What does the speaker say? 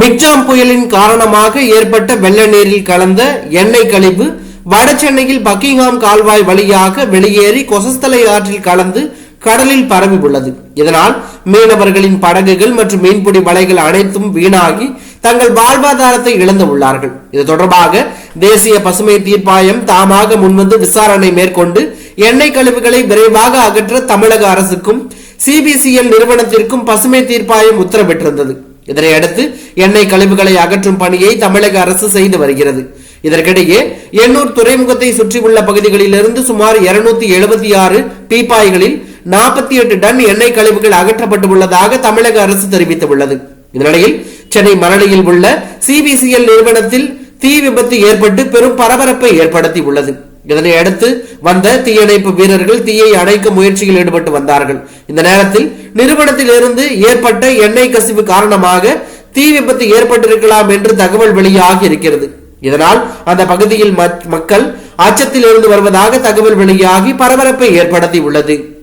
Michaung புயலின் காரணமாக ஏற்பட்ட வெள்ள நீரில் கலந்த எண்ணெய் கழிவு வட சென்னையில் பக்கிங்ஹாம் கால்வாய் வழியாக வெளியேறி கொசஸ்தலை ஆற்றில் கலந்து கடலில் பரவி உள்ளது. இதனால் மீனவர்களின் படகுகள் மற்றும் மீன்பிடி வலைகள் அனைத்தும் வீணாகி தங்கள் வாழ்வாதாரத்தை இழந்து உள்ளார்கள். இது தொடர்பாக தேசிய பசுமை தீர்ப்பாயம் தாமாக முன்வந்து விசாரணை மேற்கொண்டு எண்ணெய் கழிவுகளை விரைவாக அகற்ற தமிழக அரசுக்கும் சிபிசிஎல் நிறுவனத்திற்கும் பசுமை தீர்ப்பாயம் உத்தரவிட்டிருந்தது. இதனையடுத்து எண்ணெய் கழிவுகளை அகற்றும் பணியை தமிழக அரசு செய்து வருகிறது. இதற்கிடையே எண்ணூர் துறைமுகத்தை சுற்றியுள்ள பகுதிகளிலிருந்து சுமார் இருநூத்தி எழுபத்தி ஆறு பீப்பாய்களில் நாற்பத்தி எட்டு டன் எண்ணெய் கழிவுகள் அகற்றப்பட்டு உள்ளதாக தமிழக அரசு தெரிவித்துள்ளது. இந்நிலையில் சென்னை மணலியில் உள்ள சிபிசிஎல் நிறுவனத்தில் தீ விபத்து ஏற்பட்டு பெரும் பரபரப்பை ஏற்படுத்தி உள்ளது இதனை அடுத்து வந்த தீயணைப்பு வீரர்கள் தீயை அணைக்க முயற்சியில் ஈடுபட்டு வந்தார்கள். இந்த நேரத்தில் நிறுவனத்தில் இருந்து ஏற்பட்ட எண்ணெய் கசிவு காரணமாக தீ விபத்து ஏற்பட்டிருக்கலாம் என்று தகவல் வெளியாகி இருக்கிறது. இதனால் அந்த பகுதியில் மக்- மக்கள் அச்சத்தில் இருந்து வருவதாக தகவல் வெளியாகி பரபரப்பை ஏற்படுத்தி உள்ளது.